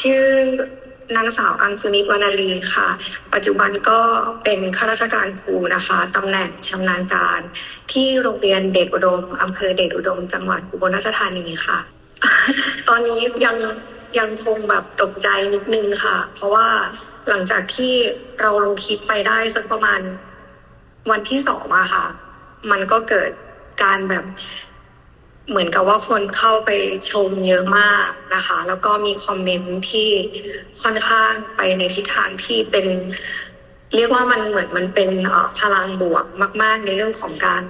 ชื่อนางสาวอัญสุนิวรรณลีค่ะ ปัจจุบันก็เป็นข้าราชการครูนะคะตำแหน่งชำนาญการ ที่โรงเรียนเดชอุดมอำเภอเดชอุดม จังหวัดอุบลราชธานีค่ะ ตอนนี้ยังยังคงแบบตกใจนิดนึงค่ะ เพราะว่าหลังจากที่เราลงคลิปไปได้สักประมาณวันที่สองอะค่ะ มันก็เกิดการแบบ เหมือนกับว่าคนเข้าไปชมเยอะมากนะคะ แล้วก็มีคอมเมนต์ที่ค่อนข้างไปในทิศทางที่เป็น เรียกว่ามันเหมือนมันเป็นพลังบวกมาก ๆ ในเรื่องของการ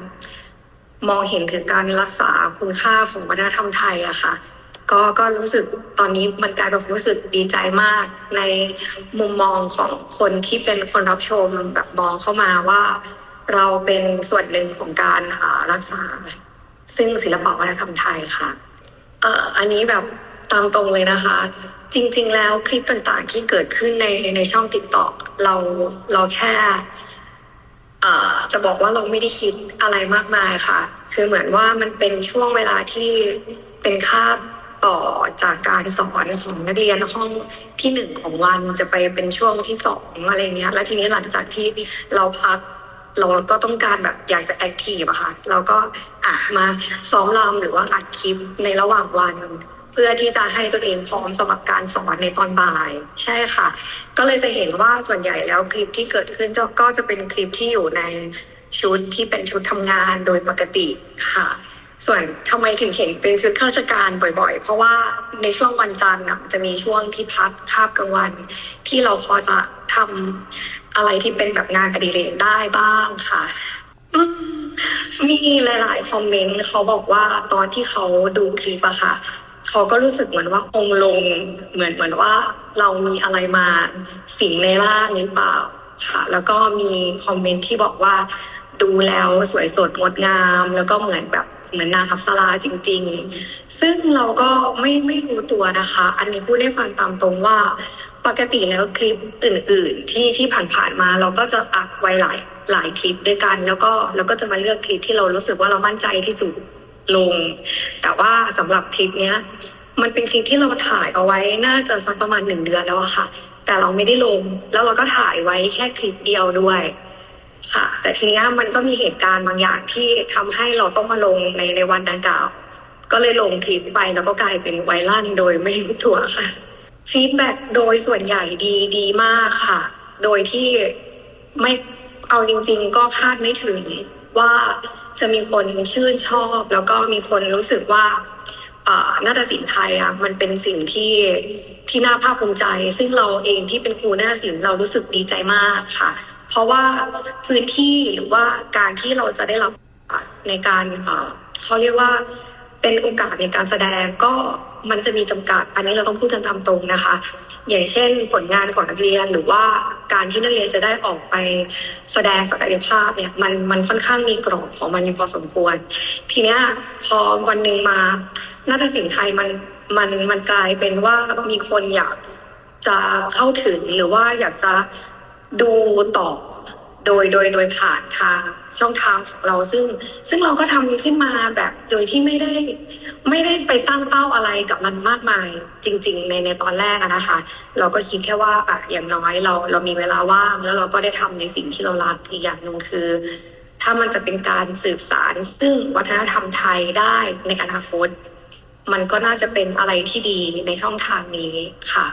มองเห็นถึงการรักษาคุณค่าของวัฒนธรรมไทยอะค่ะ ก็ก็รู้สึกตอนนี้มันกลายเป็นรู้สึกดีใจมากในมุมมองของคนที่เป็นคนรับชมแบบมองเข้ามาว่า เราเป็นส่วนหนึ่งของการรักษา ซึ่งศิลปะวัฒนธรรมไทยค่ะเอ่ออันนี้แบบตามตรงเลยนะคะ จริง ๆ แล้วคลิปต่างๆที่เกิดขึ้นในในช่องติ๊กต็อกเราเราแค่เอ่อจะบอกว่าเราไม่ได้คิดอะไรมากมายค่ะ คือเหมือนว่ามันเป็นช่วงเวลาที่เป็นคาบต่อจากการสอนของนักเรียนห้องที่หนึ่งของวันจะไปเป็นช่วงที่สองอะไรเงี้ย แล้วทีนี้หลังจากที่เราพัก เราก็ต้องการแบบอยากจะแอคทีฟอะค่ะเราก็อะมาซ้อมรำหรือว่าอัดคลิปในระหว่างวัน เพื่อที่จะให้ตัวเองพร้อมสำหรับการสอนในตอนบ่าย ใช่ค่ะ ก็เลยจะเห็นว่าส่วนใหญ่แล้วคลิปที่เกิดขึ้นก็จะเป็นคลิปที่อยู่ในชุดที่เป็นชุดทำงานโดยปกติค่ะ ส่วนทำไมถึงเห็นเป็นชุดข้าราชการบ่อย ๆ เพราะว่าในช่วงวันจันทร์น่ะจะมีช่วงที่พักคาบกลางวัน ที่เราพอจะทำอะไรที่เป็นแบบงานอดิเรกได้บ้างค่ะมีหลาย ๆ คอมเมนต์เขาบอกว่าตอนที่เขาดูคลิปอะค่ะเขาก็รู้สึกเหมือนว่าองลง เหมือนเหมือนว่าเรามีอะไรมาสิงในร่างหรือเปล่าค่ะ แล้วก็มีคอมเมนต์ที่บอกว่าดูแล้วสวยสดงดงาม แล้วก็เหมือนแบบ เหมือนนางอัปสราจริง ๆ ซึ่งเราก็ไม่ไม่รู้ตัวนะคะ อันนี้พูดได้ฟังตามตรงว่า ปกติแล้วคลิปอื่น ๆ ที่ที่ผ่านๆมาเราก็จะอัดไว้หลายหลายคลิปด้วยกัน แล้วก็แล้วก็จะมาเลือกคลิปที่เรารู้สึกว่าเรามั่นใจที่สุดลง แต่ว่าสำหรับคลิปเนี้ยมันเป็นคลิปที่เราถ่ายเอาไว้น่าจะสักประมาณหนึ่งเดือนแล้วอะค่ะ แต่เราไม่ได้ลง แล้วเราก็ถ่ายไว้แค่คลิปเดียวด้วย ค่ะ แต่ทีนี้มันก็มีเหตุการณ์บางอย่างที่ทำให้เราต้องมาลงในในวันดังกล่าว ก็เลยลงคลิปไปแล้วก็กลายเป็นไวรัลโดยไม่รู้ตัวค่ะฟีดแบ็กโดยส่วนใหญ่ดีดีมากค่ะ โดยที่ไม่เอาจริง ๆ ก็คาดไม่ถึงว่าจะมีคนชื่นชอบ แล้วก็มีคนรู้สึกว่าอ่านาฏศิลป์ไทยอะมันเป็นสิ่งที่ที่น่าภาคภูมิใจ ซึ่งเราเองที่เป็นครูนาฏศิลป์เรารู้สึกดีใจมากค่ะ เพราะว่าพื้นที่หรือว่าการที่เราจะได้รับในการเอ่อเขาเรียกว่าเป็นโอกาสในการแสดงก็มันจะมีจำกัด อันนี้เราต้องพูดกันตามตรงนะคะ อย่างเช่นผลงานของนักเรียนหรือว่าการที่นักเรียนจะได้ออกไปแสดงศักยภาพเนี่ยมันมันค่อนข้างมีกรอบของมันอยู่พอสมควร ทีเนี้ยพอวันหนึ่งมานาฏศิลป์ไทยมันมันมันกลายเป็นว่ามีคนอยากจะเข้าถึงหรือว่าอยากจะ ดูต่อโดยโดยโดยผ่านทางช่องทางของเราซึ่ง ซึ่งเราก็ทำขึ้นมาแบบโดยที่ไม่ได้ ไม่ได้ไปตั้งเป้าอะไรกับมันมากมาย จริง ๆ ในในตอนแรกนะคะ เราก็คิดแค่ว่าอะอย่างน้อยเราเรามีเวลาว่าง แล้วเราก็ได้ทำในสิ่งที่เรารักอีกอย่างหนึ่งคือ ถ้ามันจะเป็นการสืบสาร ซึ่งวัฒนธรรมไทยได้ในอนาคต มันก็น่าจะเป็นอะไรที่ดีในช่องทางนี้ค่ะ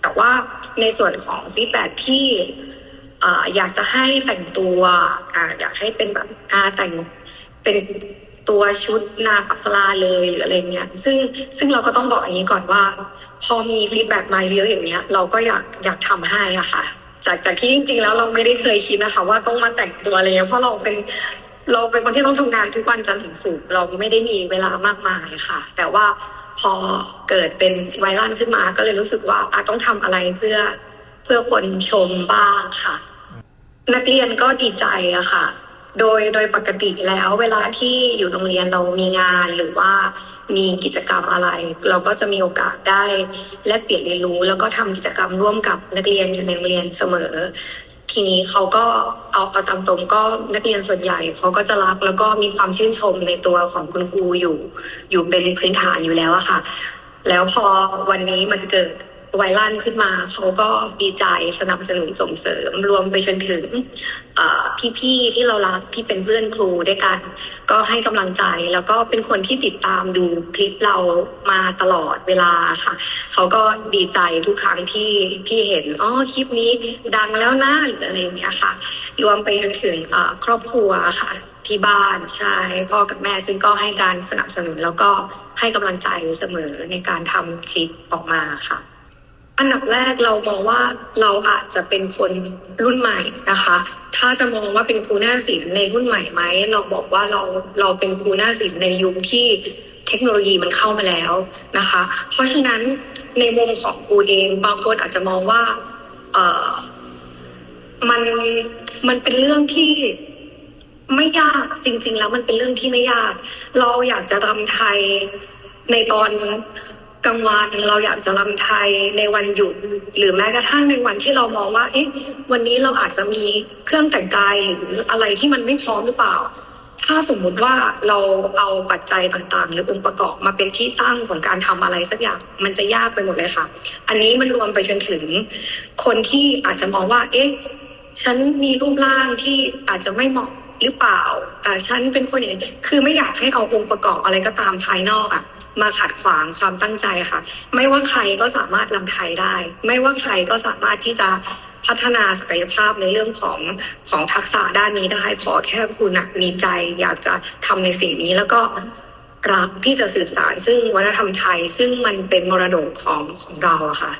แต่ว่าในส่วนของฟีดแบ็ที่ อยากจะให้แต่งตัวออยากให้เป็นแบบแต่งเป็นตัวชุดนางอัปสราเลยหรืออะไรเงี้ย ซึ่งซึ่งเราก็ต้องบอกอย่างนี้ก่อนว่า พอมีฟีดแบ็มาเยอะอย่างเงี้ย เราก็อยากอยากทำให้อะค่ะ จากจากที่จริงๆแล้วเราไม่ได้เคยคิดนะคะ ว่าต้องมาแต่งตัวอะไรเงี้ยเพราะเราเป็นเราเป็นคนที่ต้องทำงานทุกวันจันทร์ถึงศุกร์เราไม่ได้มีเวลามากมายค่ะ แต่ว่าพอเกิดเป็นไวรัลขึ้นมาก็เลยรู้สึกว่าอาต้องทำอะไรเพื่อเพื่อคนชมบ้างค่ะ นักเรียนก็ดีใจอะค่ะ โดยโดยปกติแล้วเวลาที่อยู่โรงเรียนเรามีงานหรือว่ามีกิจกรรมอะไร เราก็จะมีโอกาสได้แลกเปลี่ยนเรียนรู้ แล้วก็ทำกิจกรรมร่วมกับนักเรียนอยู่ในโรงเรียนเสมอ ทีนี้เขาก็เอาเอาตามตรงก็นักเรียนส่วนใหญ่เขาก็จะรักแล้วก็มีความชื่นชมในตัวของคุณครูอยู่ อยู่เป็นพื้นฐานอยู่แล้วอะค่ะ แล้วพอวันนี้มันเกิด ไวรัลขึ้นมา เขาก็ดีใจสนับสนุนส่งเสริม รวมไปจนถึงพี่ๆที่เรารักที่เป็นเพื่อนครูด้วยกัน ก็ให้กำลังใจแล้วก็เป็นคนที่ติดตามดูคลิปเรามาตลอดเวลาค่ะ เขาก็ดีใจทุกครั้งที่ที่เห็นอ๋อคลิปนี้ดังแล้วนะหรืออะไรอย่างเงี้ยค่ะ รวมไปจนถึงครอบครัวค่ะที่บ้านใช่พ่อกับแม่ซึ่งก็ให้การสนับสนุนแล้วก็ให้กำลังใจเสมอในการทำคลิปออกมาค่ะ อันดับแรกเรามองว่าเราอาจจะเป็นคนรุ่นใหม่นะคะ ถ้าจะมองว่าเป็นครูหน้าศิลป์ในรุ่นใหม่ไหมเราบอกว่าเราเราเป็นครูหน้าศิลป์ในยุคที่เทคโนโลยีมันเข้ามาแล้วนะคะ เพราะฉะนั้นในมุมของครูเองบางคนอาจจะมองว่าเออมันมันเป็นเรื่องที่ไม่ยากจริง ๆ แล้วมันเป็นเรื่องที่ไม่ยาก เราอยากจะรำไทยในตอน กลางวันเราอยากจะรำไทยในวันหยุด หรือแม้กระทั่งในวันที่เรามองว่า เอ๊ะ วันนี้เราอาจจะมีเครื่องแต่งกายหรืออะไรที่มันไม่พร้อมหรือเปล่า ถ้าสมมุติว่าเราเอาปัจจัยต่างๆ หรือองค์ประกอบมาเป็นที่ตั้งของการทำอะไรสักอย่างมันจะยากไปหมดเลยค่ะ อันนี้มันรวมไปจนถึง คนที่อาจจะมองว่า เอ๊ะ ฉันมีรูปร่างที่อาจจะไม่เหมาะหรือเปล่า อ่า ฉันเป็นคนอย่างนี้คือไม่อยากให้เอาองค์ประกอบอะไรก็ตามภายนอกอะ มาขัดขวางความตั้งใจค่ะ ไม่ว่าใครก็สามารถลำไทยได้ ไม่ว่าใครก็สามารถที่จะพัฒนาศักยภาพในเรื่องของของทักษะด้านนี้ได้ขอแค่คุณนะมีใจ อยากจะทำในสิ่งนี้แล้วก็รักที่จะสืบสารซึ่งวัฒนธรรมไทย ซึ่งมันเป็นมรดกของของเราอะค่ะ